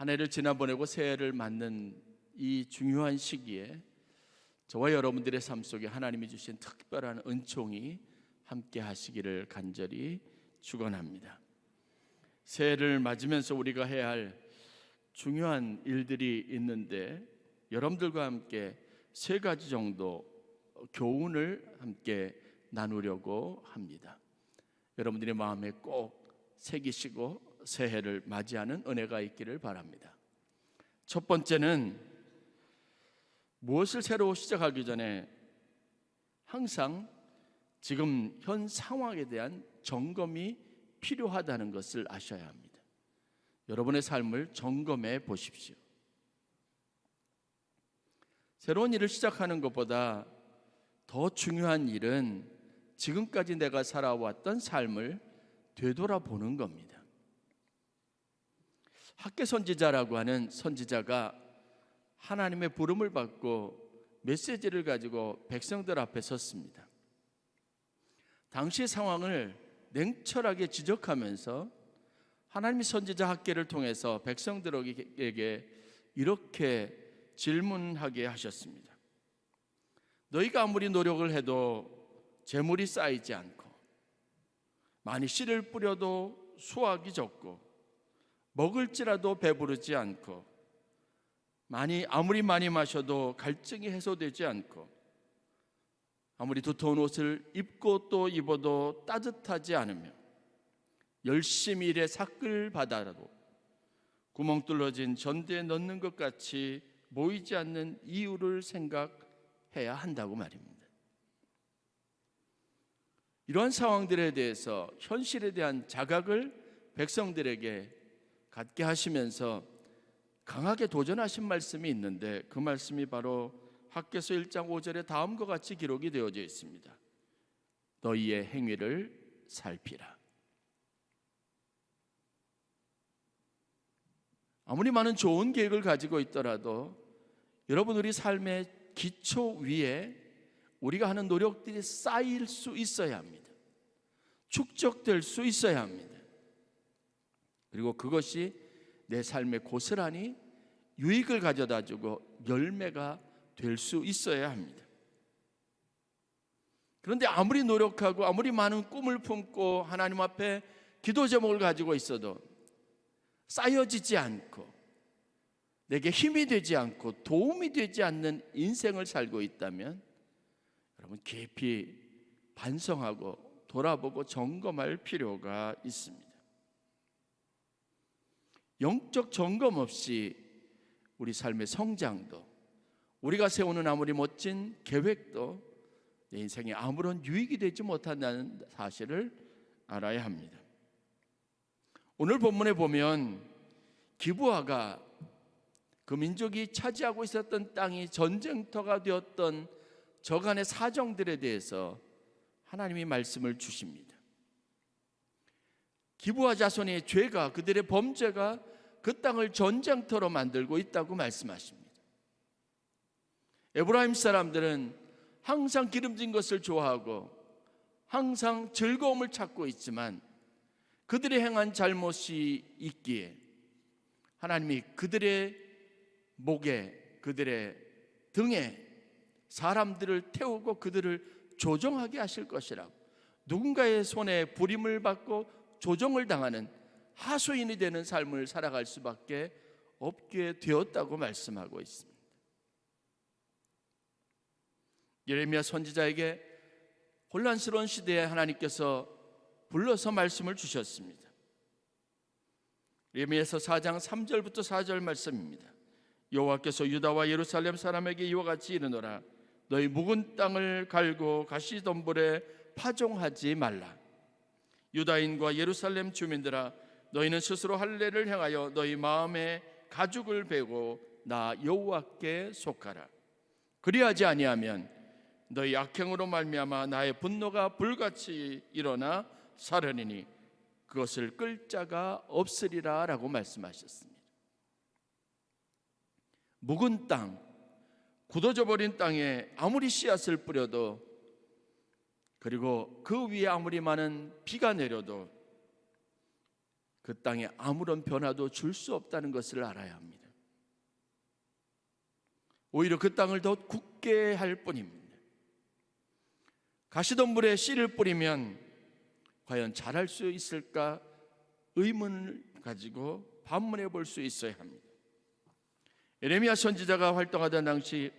한 해를 지나보내고 새해를 맞는 이 중요한 시기에 저와 여러분들의 삶 속에 하나님이 주신 특별한 은총이 함께 하시기를 간절히 축원합니다. 새해를 맞으면서 우리가 해야 할 중요한 일들이 있는데 여러분들과 함께 세 가지 정도 교훈을 함께 나누려고 합니다. 여러분들의 마음에 꼭 새기시고 새해를 맞이하는 은혜가 있기를 바랍니다. 첫 번째는 무엇을 새로 시작하기 전에 항상 지금 현 상황에 대한 점검이 필요하다는 것을 아셔야 합니다. 여러분의 삶을 점검해 보십시오. 새로운 일을 시작하는 것보다 더 중요한 일은 지금까지 내가 살아왔던 삶을 되돌아보는 겁니다. 학계 선지자라고 하는 선지자가 하나님의 부름을 받고 메시지를 가지고 백성들 앞에 섰습니다. 당시 상황을 냉철하게 지적하면서 하나님의 선지자 학계를 통해서 백성들에게 이렇게 질문하게 하셨습니다. 너희가 아무리 노력을 해도 재물이 쌓이지 않고 많이 씨를 뿌려도 수확이 적고 먹을지라도 배부르지 않고 많이 아무리 많이 마셔도 갈증이 해소되지 않고 아무리 두터운 옷을 입고 또 입어도 따뜻하지 않으며 열심히 일에 사끌 받아라도 구멍 뚫어진 전대에 넣는 것 같이 모이지 않는 이유를 생각해야 한다고 말입니다. 이러한 상황들에 대해서 현실에 대한 자각을 백성들에게 갖게 하시면서 강하게 도전하신 말씀이 있는데 그 말씀이 바로 학계서 1장 5절에 다음과 같이 기록이 되어져 있습니다. 너희의 행위를 살피라. 아무리 많은 좋은 계획을 가지고 있더라도 여러분 우리 삶의 기초 위에 우리가 하는 노력들이 쌓일 수 있어야 합니다. 축적될 수 있어야 합니다. 그리고 그것이 내 삶에 고스란히 유익을 가져다 주고 열매가 될 수 있어야 합니다. 그런데 아무리 노력하고 아무리 많은 꿈을 품고 하나님 앞에 기도 제목을 가지고 있어도 쌓여지지 않고 내게 힘이 되지 않고 도움이 되지 않는 인생을 살고 있다면 여러분 깊이 반성하고 돌아보고 점검할 필요가 있습니다. 영적 점검 없이 우리 삶의 성장도 우리가 세우는 아무리 멋진 계획도 내 인생에 아무런 유익이 되지 못한다는 사실을 알아야 합니다. 오늘 본문에 보면 기부아가 그 민족이 차지하고 있었던 땅이 전쟁터가 되었던 저간의 사정들에 대해서 하나님이 말씀을 주십니다. 기부아 자손의 죄가 그들의 범죄가 그 땅을 전쟁터로 만들고 있다고 말씀하십니다. 에브라임 사람들은 항상 기름진 것을 좋아하고 항상 즐거움을 찾고 있지만 그들이 행한 잘못이 있기에 하나님이 그들의 목에 그들의 등에 사람들을 태우고 그들을 조종하게 하실 것이라고 누군가의 손에 부림을 받고 조종을 당하는 하소인이 되는 삶을 살아갈 수밖에 없게 되었다고 말씀하고 있습니다. 예레미야 선지자에게 혼란스러운 시대에 하나님께서 불러서 말씀을 주셨습니다. 예레미야서 4장 3절부터 4절 말씀입니다. 여호와께서 유다와 예루살렘 사람에게 이와 같이 이르노라 너희 묵은 땅을 갈고 가시덤불에 파종하지 말라 유다인과 예루살렘 주민들아 너희는 스스로 할례를 행하여 너희 마음에 가죽을 베고 나 여호와께 속하라 그리하지 아니하면 너희 악행으로 말미암아 나의 분노가 불같이 일어나 사르니니 그것을 끌 자가 없으리라라고 말씀하셨습니다. 묵은 땅, 굳어져 버린 땅에 아무리 씨앗을 뿌려도 그리고 그 위에 아무리 많은 비가 내려도 그 땅에 아무런 변화도 줄 수 없다는 것을 알아야 합니다. 오히려 그 땅을 더 굳게 할 뿐입니다. 가시덤불에 씨를 뿌리면 과연 자랄 수 있을까 의문을 가지고 반문해 볼 수 있어야 합니다. 에레미야 선지자가 활동하던 당시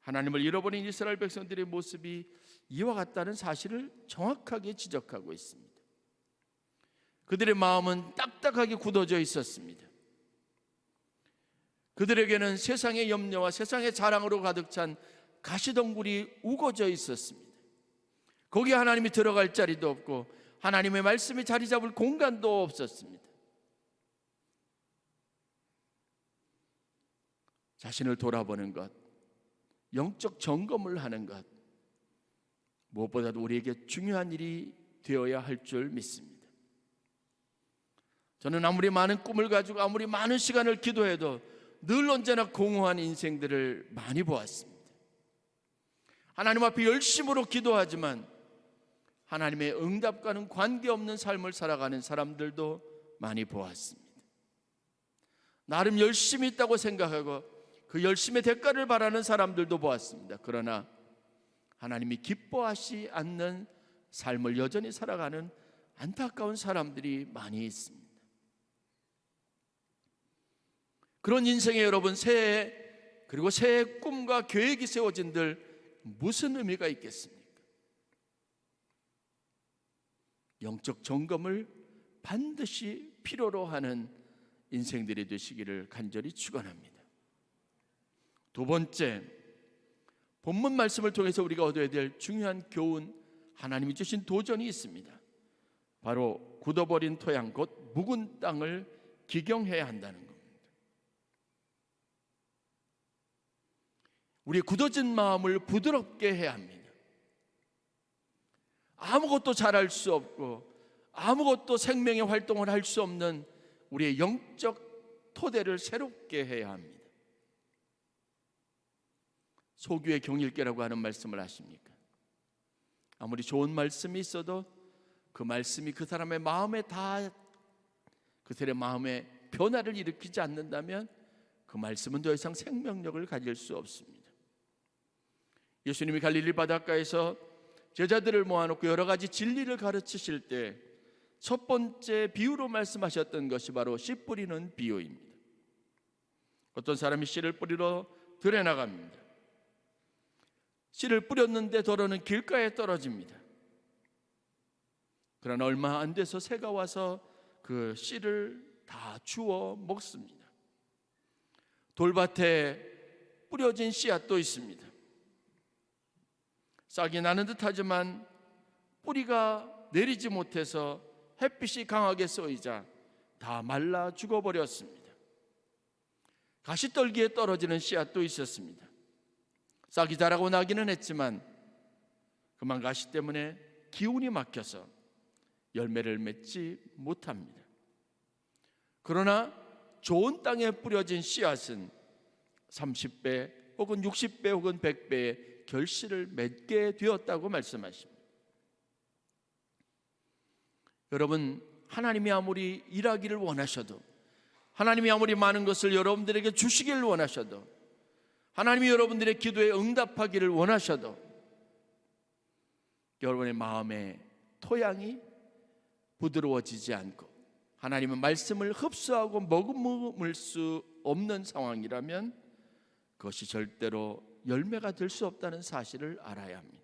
하나님을 잃어버린 이스라엘 백성들의 모습이 이와 같다는 사실을 정확하게 지적하고 있습니다. 그들의 마음은 딱딱하게 굳어져 있었습니다. 그들에게는 세상의 염려와 세상의 자랑으로 가득 찬 가시덩굴이 우거져 있었습니다. 거기에 하나님이 들어갈 자리도 없고 하나님의 말씀이 자리 잡을 공간도 없었습니다. 자신을 돌아보는 것, 영적 점검을 하는 것, 무엇보다도 우리에게 중요한 일이 되어야 할 줄 믿습니다. 저는 아무리 많은 꿈을 가지고 아무리 많은 시간을 기도해도 늘 언제나 공허한 인생들을 많이 보았습니다. 하나님 앞에 열심으로 기도하지만 하나님의 응답과는 관계없는 삶을 살아가는 사람들도 많이 보았습니다. 나름 열심히 있다고 생각하고 그 열심의 대가를 바라는 사람들도 보았습니다. 그러나 하나님이 기뻐하시 않는 삶을 여전히 살아가는 안타까운 사람들이 많이 있습니다. 그런 인생에 여러분 새해 그리고 새해 꿈과 계획이 세워진들 무슨 의미가 있겠습니까? 영적 점검을 반드시 필요로 하는 인생들이 되시기를 간절히 축원합니다. 두 번째 본문 말씀을 통해서 우리가 얻어야 될 중요한 교훈 하나님이 주신 도전이 있습니다. 바로 굳어버린 토양 곧 묵은 땅을 기경해야 한다는 겁니다. 우리 굳어진 마음을 부드럽게 해야 합니다. 아무것도 잘할 수 없고 아무것도 생명의 활동을 할 수 없는 우리의 영적 토대를 새롭게 해야 합니다. 소규의 경일계라고 하는 말씀을 하십니까? 아무리 좋은 말씀이 있어도 그 말씀이 그 사람의 마음에 다 그 사람의 마음에 변화를 일으키지 않는다면 그 말씀은 더 이상 생명력을 가질 수 없습니다. 예수님이 갈릴리 바닷가에서 제자들을 모아놓고 여러 가지 진리를 가르치실 때 첫 번째 비유로 말씀하셨던 것이 바로 씨 뿌리는 비유입니다. 어떤 사람이 씨를 뿌리러 들에 나갑니다. 씨를 뿌렸는데 도로는 길가에 떨어집니다. 그러나 얼마 안 돼서 새가 와서 그 씨를 다 주워 먹습니다. 돌밭에 뿌려진 씨앗도 있습니다. 싹이 나는 듯하지만 뿌리가 내리지 못해서 햇빛이 강하게 쏘이자 다 말라 죽어버렸습니다. 가시떨기에 떨어지는 씨앗도 있었습니다. 싹이 자라고 나기는 했지만 그만 가시 때문에 기운이 막혀서 열매를 맺지 못합니다. 그러나 좋은 땅에 뿌려진 씨앗은 30배 혹은 60배 혹은 100배의 결실을 맺게 되었다고 말씀하십니다. 여러분 하나님이 아무리 일하기를 원하셔도 하나님이 아무리 많은 것을 여러분들에게 주시기를 원하셔도 하나님이 여러분들의 기도에 응답하기를 원하셔도 여러분의 마음의 토양이 부드러워지지 않고 하나님의 말씀을 흡수하고 머금을 수 없는 상황이라면 그것이 절대로 열매가 될 수 없다는 사실을 알아야 합니다.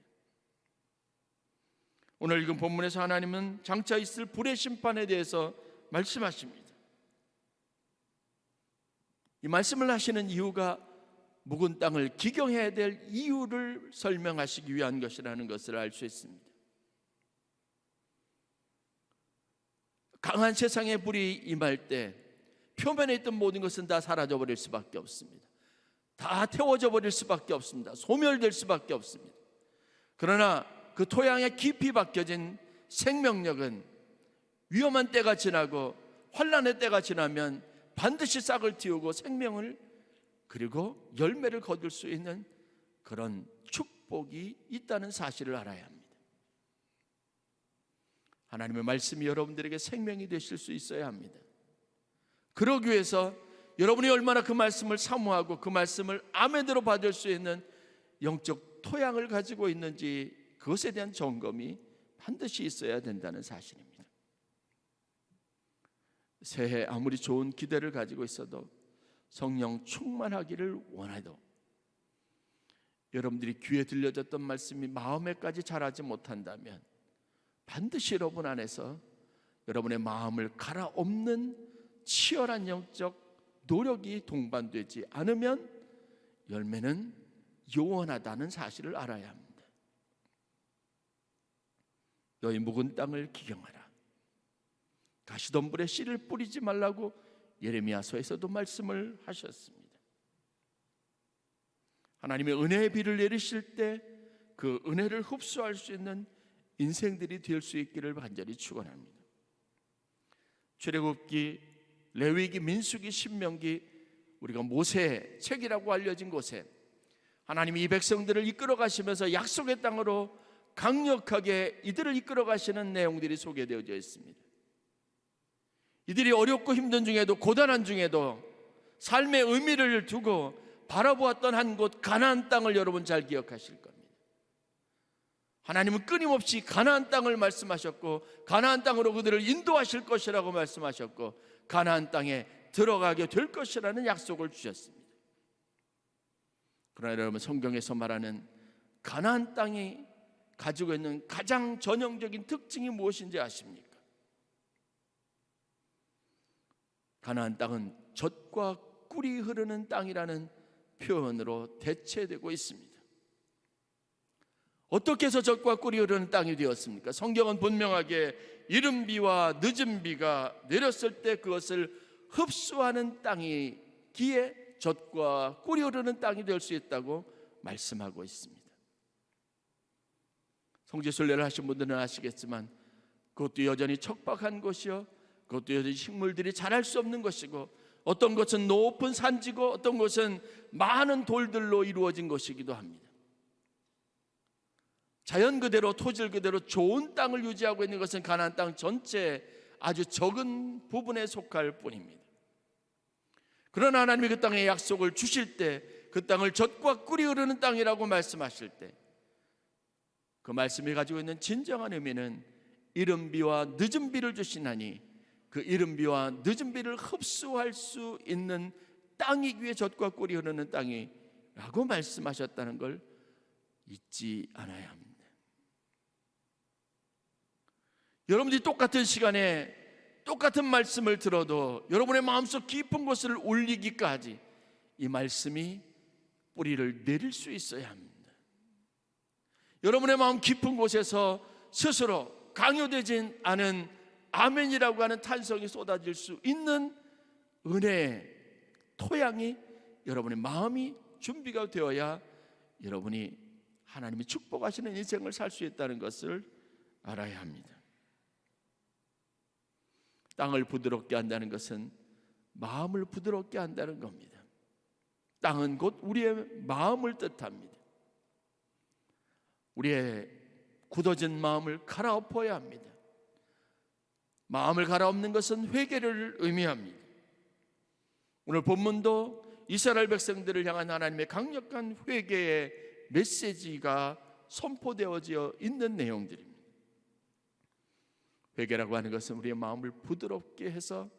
오늘 읽은 본문에서 하나님은 장차 있을 불의 심판에 대해서 말씀하십니다. 이 말씀을 하시는 이유가 묵은 땅을 기경해야 될 이유를 설명하시기 위한 것이라는 것을 알 수 있습니다. 강한 세상의 불이 임할 때 표면에 있던 모든 것은 다 사라져 버릴 수밖에 없습니다. 다 태워져 버릴 수밖에 없습니다. 소멸될 수밖에 없습니다. 그러나 그 토양에 깊이 박혀진 생명력은 위험한 때가 지나고 환란의 때가 지나면 반드시 싹을 틔우고 생명을 그리고 열매를 거둘 수 있는 그런 축복이 있다는 사실을 알아야 합니다. 하나님의 말씀이 여러분들에게 생명이 되실 수 있어야 합니다. 그러기 위해서 여러분이 얼마나 그 말씀을 사모하고 그 말씀을 아멘으로 받을 수 있는 영적 토양을 가지고 있는지 그것에 대한 점검이 반드시 있어야 된다는 사실입니다. 새해 아무리 좋은 기대를 가지고 있어도 성령 충만하기를 원해도 여러분들이 귀에 들려졌던 말씀이 마음에까지 자라지 못한다면 반드시 여러분 안에서 여러분의 마음을 갈아엎는 치열한 영적 노력이 동반되지 않으면 열매는 요원하다는 사실을 알아야 합니다. 너희 묵은 땅을 기경하라. 가시덤불에 씨를 뿌리지 말라고 예레미야서에서도 말씀을 하셨습니다. 하나님의 은혜의 비를 내리실 때 그 은혜를 흡수할 수 있는 인생들이 될 수 있기를 간절히 축원합니다. 출애굽기, 레위기, 민수기, 신명기 우리가 모세 책이라고 알려진 곳에 하나님이 이 백성들을 이끌어 가시면서 약속의 땅으로 강력하게 이들을 이끌어 가시는 내용들이 소개되어져 있습니다. 이들이 어렵고 힘든 중에도 고단한 중에도 삶의 의미를 두고 바라보았던 한 곳 가나안 땅을 여러분 잘 기억하실 겁니다. 하나님은 끊임없이 가나안 땅을 말씀하셨고 가나안 땅으로 그들을 인도하실 것이라고 말씀하셨고 가나안 땅에 들어가게 될 것이라는 약속을 주셨습니다. 그러나 여러분 성경에서 말하는 가나안 땅이 가지고 있는 가장 전형적인 특징이 무엇인지 아십니까? 가나안 땅은 젖과 꿀이 흐르는 땅이라는 표현으로 대체되고 있습니다. 어떻게 해서 젖과 꿀이 흐르는 땅이 되었습니까? 성경은 분명하게 이른 비와 늦은 비가 내렸을 때 그것을 흡수하는 땅이기에 젖과 꿀이 흐르는 땅이 될 수 있다고 말씀하고 있습니다. 성지순례를 하신 분들은 아시겠지만 그것도 여전히 척박한 곳이요. 그것도 여전히 식물들이 자랄 수 없는 것이고 어떤 것은 높은 산지고 어떤 것은 많은 돌들로 이루어진 것이기도 합니다. 자연 그대로 토질 그대로 좋은 땅을 유지하고 있는 것은 가나안 땅 전체 아주 적은 부분에 속할 뿐입니다. 그러나 하나님이 그 땅에 약속을 주실 때 그 땅을 젖과 꿀이 흐르는 땅이라고 말씀하실 때 그 말씀이 가지고 있는 진정한 의미는 이른 비와 늦은 비를 주시나니 그 이른 비와 늦은 비를 흡수할 수 있는 땅이기에 젖과 꿀이 흐르는 땅이라고 말씀하셨다는 걸 잊지 않아야 합니다. 여러분들이 똑같은 시간에 똑같은 말씀을 들어도 여러분의 마음속 깊은 곳을 울리기까지 이 말씀이 뿌리를 내릴 수 있어야 합니다. 여러분의 마음 깊은 곳에서 스스로 강요되진 않은 아멘이라고 하는 탄성이 쏟아질 수 있는 은혜의 토양이 여러분의 마음이 준비가 되어야 여러분이 하나님이 축복하시는 인생을 살 수 있다는 것을 알아야 합니다. 땅을 부드럽게 한다는 것은 마음을 부드럽게 한다는 겁니다. 땅은 곧 우리의 마음을 뜻합니다. 우리의 굳어진 마음을 갈아엎어야 합니다. 마음을 갈아엎는 것은 회개를 의미합니다. 오늘 본문도 이스라엘 백성들을 향한 하나님의 강력한 회개의 메시지가 선포되어져 있는 내용들입니다. 회개라고 하는 것은 우리의 마음을 부드럽게 해서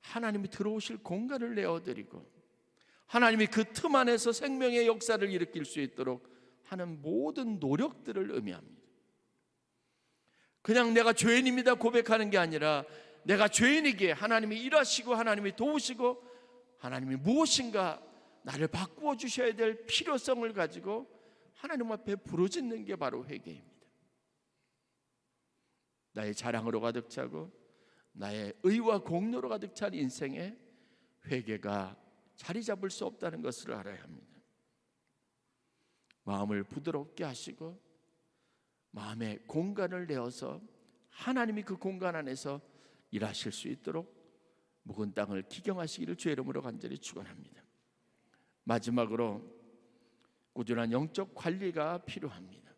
하나님이 들어오실 공간을 내어드리고 하나님이 그 틈 안에서 생명의 역사를 일으킬 수 있도록 하는 모든 노력들을 의미합니다. 그냥 내가 죄인입니다 고백하는 게 아니라 내가 죄인이기에 하나님이 일하시고 하나님이 도우시고 하나님이 무엇인가 나를 바꾸어 주셔야 될 필요성을 가지고 하나님 앞에 부르짖는 게 바로 회개입니다. 나의 자랑으로 가득 차고 나의 의와 공로로 가득 찬 인생에 회개가 자리 잡을 수 없다는 것을 알아야 합니다. 마음을 부드럽게 하시고 마음의 공간을 내어서 하나님이 그 공간 안에서 일하실 수 있도록 묵은 땅을 기경하시기를 주의 이름으로 간절히 축원합니다. 마지막으로 꾸준한 영적 관리가 필요합니다.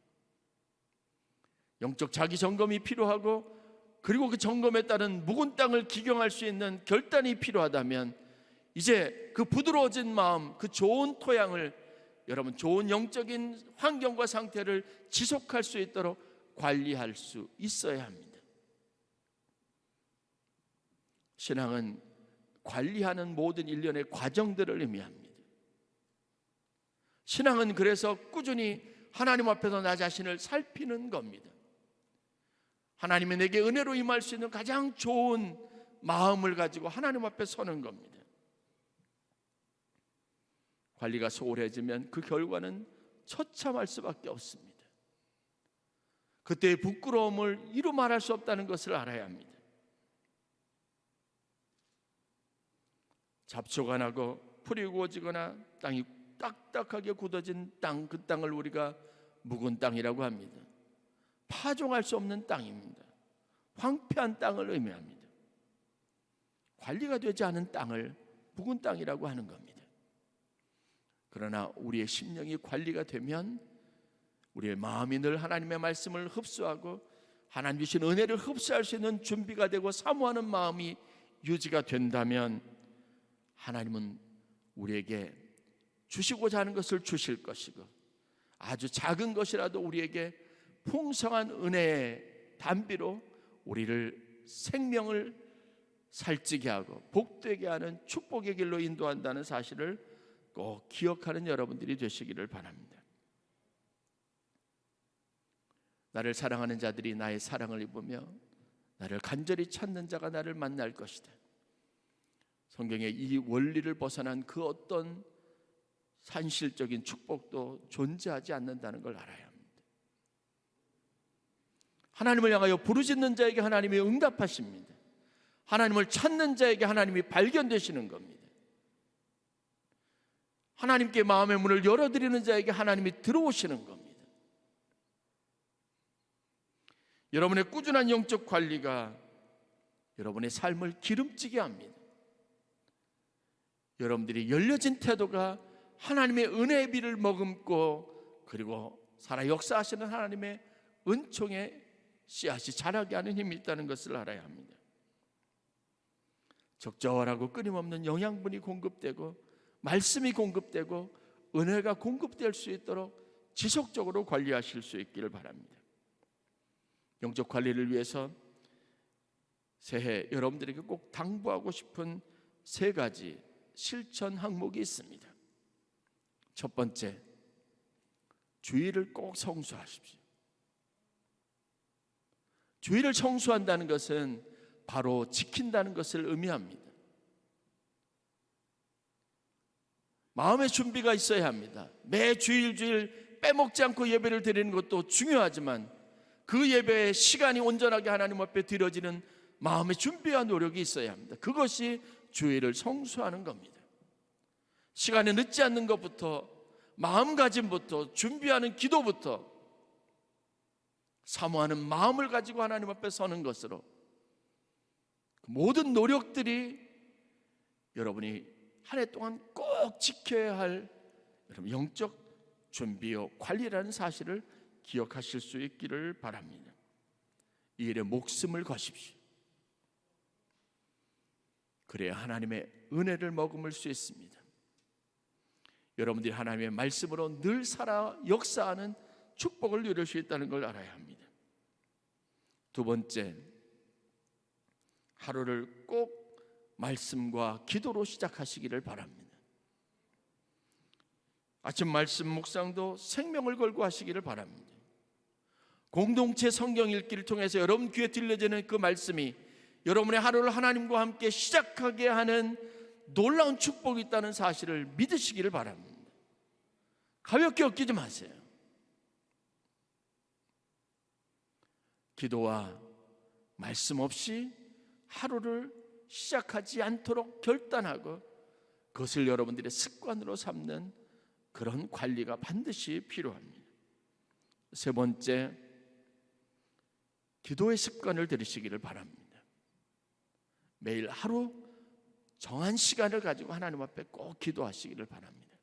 영적 자기 점검이 필요하고 그리고 그 점검에 따른 묵은 땅을 기경할 수 있는 결단이 필요하다면 이제 그 부드러워진 마음, 그 좋은 토양을 여러분 좋은 영적인 환경과 상태를 지속할 수 있도록 관리할 수 있어야 합니다. 신앙은 관리하는 모든 일련의 과정들을 의미합니다. 신앙은 그래서 꾸준히 하나님 앞에서 나 자신을 살피는 겁니다. 하나님이 내게 은혜로 임할 수 있는 가장 좋은 마음을 가지고 하나님 앞에 서는 겁니다. 관리가 소홀해지면 그 결과는 처참할 수밖에 없습니다. 그때의 부끄러움을 이루 말할 수 없다는 것을 알아야 합니다. 잡초가 나고 풀이 우거지거나 땅이 딱딱하게 굳어진 땅, 그 땅을 우리가 묵은 땅이라고 합니다. 파종할 수 없는 땅입니다. 황폐한 땅을 의미합니다. 관리가 되지 않은 땅을 묵은 땅이라고 하는 겁니다. 그러나 우리의 심령이 관리가 되면 우리의 마음이 늘 하나님의 말씀을 흡수하고 하나님 주신 은혜를 흡수할 수 있는 준비가 되고 사모하는 마음이 유지가 된다면 하나님은 우리에게 주시고자 하는 것을 주실 것이고 아주 작은 것이라도 우리에게 풍성한 은혜의 단비로 우리를 생명을 살찌게 하고 복되게 하는 축복의 길로 인도한다는 사실을 꼭 기억하는 여러분들이 되시기를 바랍니다. 나를 사랑하는 자들이 나의 사랑을 입으며 나를 간절히 찾는 자가 나를 만날 것이다. 성경의 이 원리를 벗어난 그 어떤 산실적인 축복도 존재하지 않는다는 걸 알아야 합니다. 하나님을 향하여 부르짖는 자에게 하나님이 응답하십니다. 하나님을 찾는 자에게 하나님이 발견되시는 겁니다. 하나님께 마음의 문을 열어드리는 자에게 하나님이 들어오시는 겁니다. 여러분의 꾸준한 영적 관리가 여러분의 삶을 기름지게 합니다. 여러분들이 열려진 태도가 하나님의 은혜의 비를 머금고 그리고 살아 역사하시는 하나님의 은총의 씨앗이 자라게 하는 힘이 있다는 것을 알아야 합니다. 적절하고 끊임없는 영양분이 공급되고 말씀이 공급되고 은혜가 공급될 수 있도록 지속적으로 관리하실 수 있기를 바랍니다. 영적 관리를 위해서 새해 여러분들에게 꼭 당부하고 싶은 세 가지 실천 항목이 있습니다. 첫 번째, 주의를 꼭 성수하십시오. 주의를 성수한다는 것은 바로 지킨다는 것을 의미합니다. 마음의 준비가 있어야 합니다. 매 주일 주일 빼먹지 않고 예배를 드리는 것도 중요하지만 그 예배의 시간이 온전하게 하나님 앞에 드려지는 마음의 준비와 노력이 있어야 합니다. 그것이 주의를 성수하는 겁니다. 시간에 늦지 않는 것부터 마음가짐부터 준비하는 기도부터 사모하는 마음을 가지고 하나님 앞에 서는 것으로 그 모든 노력들이 여러분이 한 해 동안 꼭 지켜야 할 여러분 영적 준비요 관리라는 사실을 기억하실 수 있기를 바랍니다. 이 일에 목숨을 거십시오. 그래야 하나님의 은혜를 머금을 수 있습니다. 여러분들이 하나님의 말씀으로 늘 살아 역사하는 축복을 누릴 수 있다는 걸 알아야 합니다. 두 번째, 하루를 꼭 말씀과 기도로 시작하시기를 바랍니다. 아침 말씀 묵상도 생명을 걸고 하시기를 바랍니다. 공동체 성경 읽기를 통해서 여러분 귀에 들려지는 그 말씀이 여러분의 하루를 하나님과 함께 시작하게 하는 놀라운 축복이 있다는 사실을 믿으시기를 바랍니다. 가볍게 엮이지 마세요. 기도와 말씀 없이 하루를 시작하지 않도록 결단하고 그것을 여러분들의 습관으로 삼는 그런 관리가 반드시 필요합니다. 세 번째, 기도의 습관을 들이시기를 바랍니다. 매일 하루 정한 시간을 가지고 하나님 앞에 꼭 기도하시기를 바랍니다.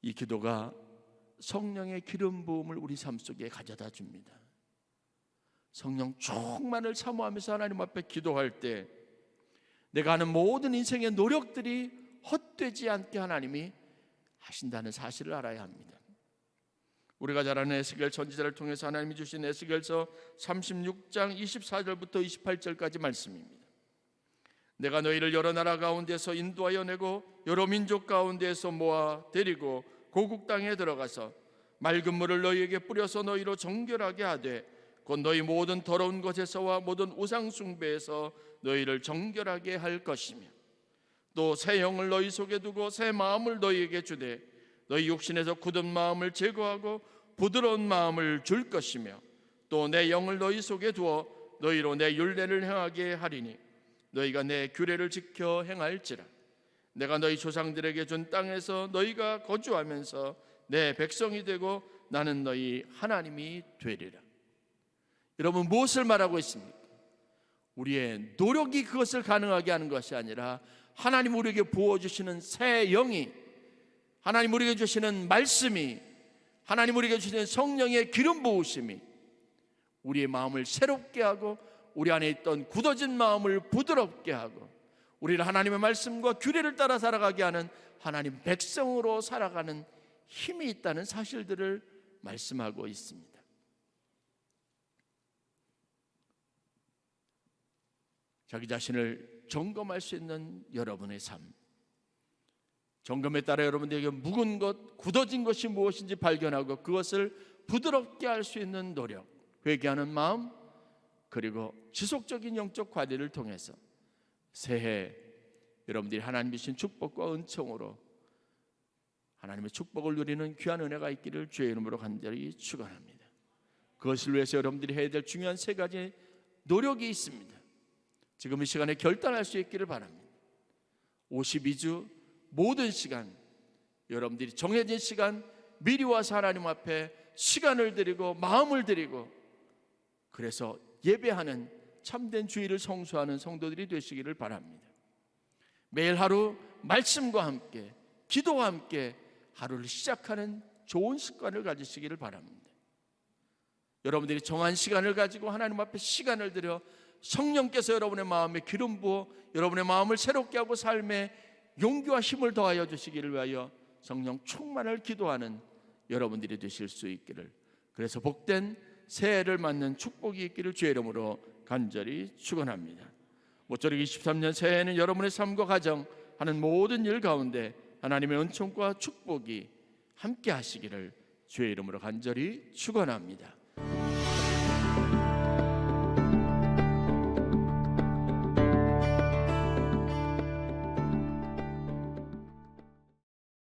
이 기도가 성령의 기름 부음을 우리 삶 속에 가져다 줍니다. 성령 충만을 사모하면서 하나님 앞에 기도할 때 내가 하는 모든 인생의 노력들이 헛되지 않게 하나님이 하신다는 사실을 알아야 합니다. 우리가 잘 아는 에스겔 선지자를 통해서 하나님이 주신 에스겔서 36장 24절부터 28절까지 말씀입니다. 내가 너희를 여러 나라 가운데서 인도하여 내고 여러 민족 가운데서 모아 데리고 고국 땅에 들어가서 맑은 물을 너희에게 뿌려서 너희로 정결하게 하되 곧 너희 모든 더러운 것에서와 모든 우상 숭배에서 너희를 정결하게 할 것이며 또 새 영을 너희 속에 두고 새 마음을 너희에게 주되 너희 육신에서 굳은 마음을 제거하고 부드러운 마음을 줄 것이며 또 내 영을 너희 속에 두어 너희로 내 율례를 행하게 하리니 너희가 내 규례를 지켜 행할지라 내가 너희 조상들에게 준 땅에서 너희가 거주하면서 내 백성이 되고 나는 너희 하나님이 되리라. 여러분 무엇을 말하고 있습니까? 우리의 노력이 그것을 가능하게 하는 것이 아니라 하나님 우리에게 부어 주시는 새 영이 하나님 우리에게 주시는 말씀이 하나님 우리에게 주시는 성령의 기름 부으심이 우리의 마음을 새롭게 하고 우리 안에 있던 굳어진 마음을 부드럽게 하고 우리를 하나님의 말씀과 규례를 따라 살아가게 하는 하나님 백성으로 살아가는 힘이 있다는 사실들을 말씀하고 있습니다. 자기 자신을 점검할 수 있는 여러분의 삶. 점검에 따라 여러분들에게 묵은 것, 굳어진 것이 무엇인지 발견하고 그것을 부드럽게 할 수 있는 노력, 회개하는 마음, 그리고 지속적인 영적 관리를 통해서 새해 여러분들이 하나님 주신 축복과 은총으로 하나님의 축복을 누리는 귀한 은혜가 있기를 주의 이름으로 간절히 축원합니다. 그것을 위해서 여러분들이 해야 될 중요한 세 가지 노력이 있습니다. 지금 이 시간에 결단할 수 있기를 바랍니다. 52주 모든 시간 여러분들이 정해진 시간 미리 와서 하나님 앞에 시간을 드리고 마음을 드리고 그래서 예배하는 참된 주의를 성수하는 성도들이 되시기를 바랍니다. 매일 하루 말씀과 함께 기도와 함께 하루를 시작하는 좋은 습관을 가지시기를 바랍니다. 여러분들이 정한 시간을 가지고 하나님 앞에 시간을 들여 성령께서 여러분의 마음에 기름 부어 여러분의 마음을 새롭게 하고 삶에 용기와 힘을 더하여 주시기를 위하여 성령 충만을 기도하는 여러분들이 되실 수 있기를 그래서 복된 새해를 맞는 축복이 있기를 주의 이름으로 간절히 축원합니다. 모쪼록 23년 새해에는 여러분의 삶과 가정 하는 모든 일 가운데 하나님의 은총과 축복이 함께 하시기를 주의 이름으로 간절히 축원합니다.